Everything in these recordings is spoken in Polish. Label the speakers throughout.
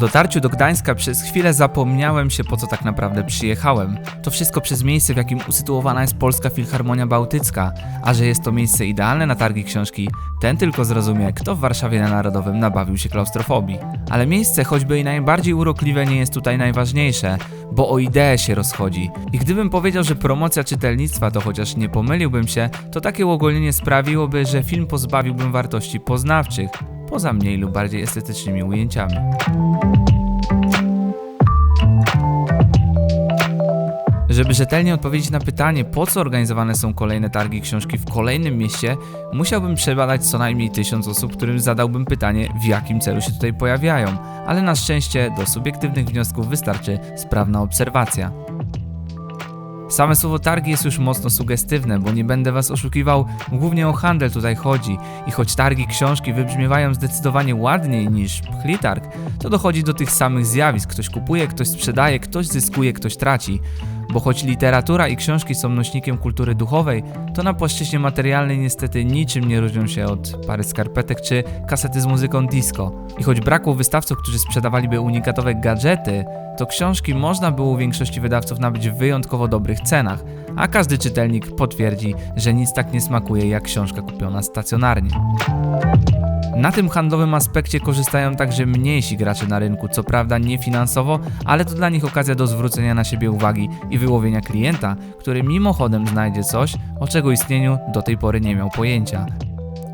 Speaker 1: dotarciu do Gdańska przez chwilę zapomniałem się po co tak naprawdę przyjechałem. To wszystko przez miejsce, w jakim usytuowana jest Polska Filharmonia Bałtycka, a że jest to miejsce idealne na targi książki, ten tylko zrozumie, kto w Warszawie na Narodowym nabawił się klaustrofobii. Ale miejsce, choćby i najbardziej urokliwe, nie jest tutaj najważniejsze, bo o ideę się rozchodzi. I gdybym powiedział, że promocja czytelnictwa to chociaż nie pomyliłbym się, to takie uogólnienie sprawiłoby, że film pozbawiłbym wartości poznawczych, poza mniej lub bardziej estetycznymi ujęciami. Żeby rzetelnie odpowiedzieć na pytanie, po co organizowane są kolejne targi książki w kolejnym mieście, musiałbym przebadać co najmniej tysiąc osób, którym zadałbym pytanie, w jakim celu się tutaj pojawiają, ale na szczęście do subiektywnych wniosków wystarczy sprawna obserwacja. Same słowo targi jest już mocno sugestywne, bo nie będę was oszukiwał, głównie o handel tutaj chodzi i choć targi książki wybrzmiewają zdecydowanie ładniej niż pchlitarg, to dochodzi do tych samych zjawisk. Ktoś kupuje, ktoś sprzedaje, ktoś zyskuje, ktoś traci. Bo choć literatura i książki są nośnikiem kultury duchowej, to na płaszczyźnie materialnej niestety niczym nie różnią się od pary skarpetek czy kasety z muzyką disco. I choć brakło wystawców, którzy sprzedawaliby unikatowe gadżety, to książki można było u większości wydawców nabyć w wyjątkowo dobrych cenach, a każdy czytelnik potwierdzi, że nic tak nie smakuje jak książka kupiona stacjonarnie. Na tym handlowym aspekcie korzystają także mniejsi gracze na rynku, co prawda nie finansowo, ale to dla nich okazja do zwrócenia na siebie uwagi i wyłowienia klienta, który mimochodem znajdzie coś, o czego istnieniu do tej pory nie miał pojęcia.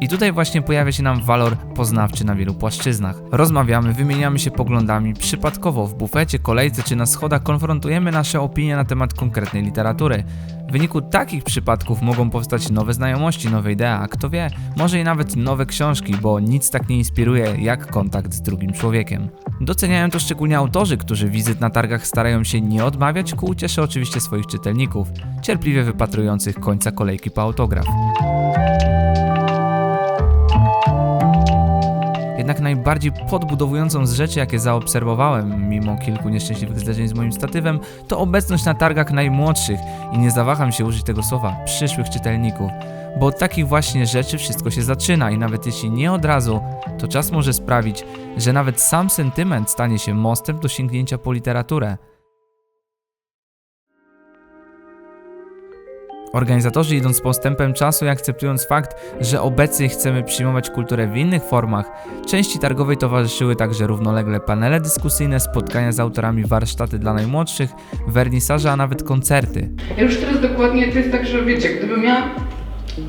Speaker 1: I tutaj właśnie pojawia się nam walor poznawczy na wielu płaszczyznach. Rozmawiamy, wymieniamy się poglądami, przypadkowo w bufecie, kolejce czy na schodach konfrontujemy nasze opinie na temat konkretnej literatury. W wyniku takich przypadków mogą powstać nowe znajomości, nowe idee, a kto wie, może i nawet nowe książki, bo nic tak nie inspiruje jak kontakt z drugim człowiekiem. Doceniają to szczególnie autorzy, którzy wizyt na targach starają się nie odmawiać, ku uciesze oczywiście swoich czytelników, cierpliwie wypatrujących końca kolejki po autograf. Najbardziej podbudowującą z rzeczy, jakie zaobserwowałem, mimo kilku nieszczęśliwych zdarzeń z moim statywem, to obecność na targach najmłodszych i nie zawaham się użyć tego słowa przyszłych czytelników. Bo od takich właśnie rzeczy wszystko się zaczyna i nawet jeśli nie od razu, to czas może sprawić, że nawet sam sentyment stanie się mostem do sięgnięcia po literaturę. Organizatorzy idąc postępem czasu i akceptując fakt, że obecnie chcemy przyjmować kulturę w innych formach, części targowej towarzyszyły także równolegle panele dyskusyjne, spotkania z autorami, warsztaty dla najmłodszych, wernisaże, a nawet koncerty.
Speaker 2: Ja już teraz dokładnie, to jest tak, że wiecie, gdybym ja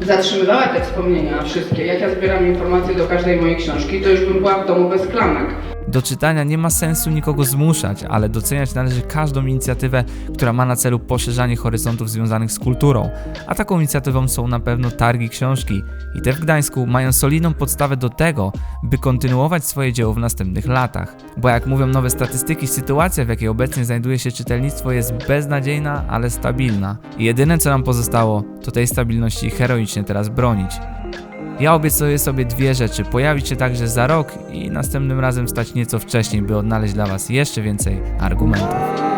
Speaker 2: zatrzymywała te wspomnienia wszystkie, jak ja zbieram informacje do każdej mojej książki, to już bym była w domu bez klamek.
Speaker 1: Do czytania nie ma sensu nikogo zmuszać, ale doceniać należy każdą inicjatywę, która ma na celu poszerzanie horyzontów związanych z kulturą. A taką inicjatywą są na pewno targi książki i te w Gdańsku mają solidną podstawę do tego, by kontynuować swoje dzieło w następnych latach. Bo jak mówią nowe statystyki, sytuacja w jakiej obecnie znajduje się czytelnictwo jest beznadziejna, ale stabilna. I jedyne co nam pozostało, to tej stabilności heroicznie teraz bronić. Ja obiecuję sobie dwie rzeczy: pojawić się także za rok i następnym razem stać nieco wcześniej, by odnaleźć dla Was jeszcze więcej argumentów.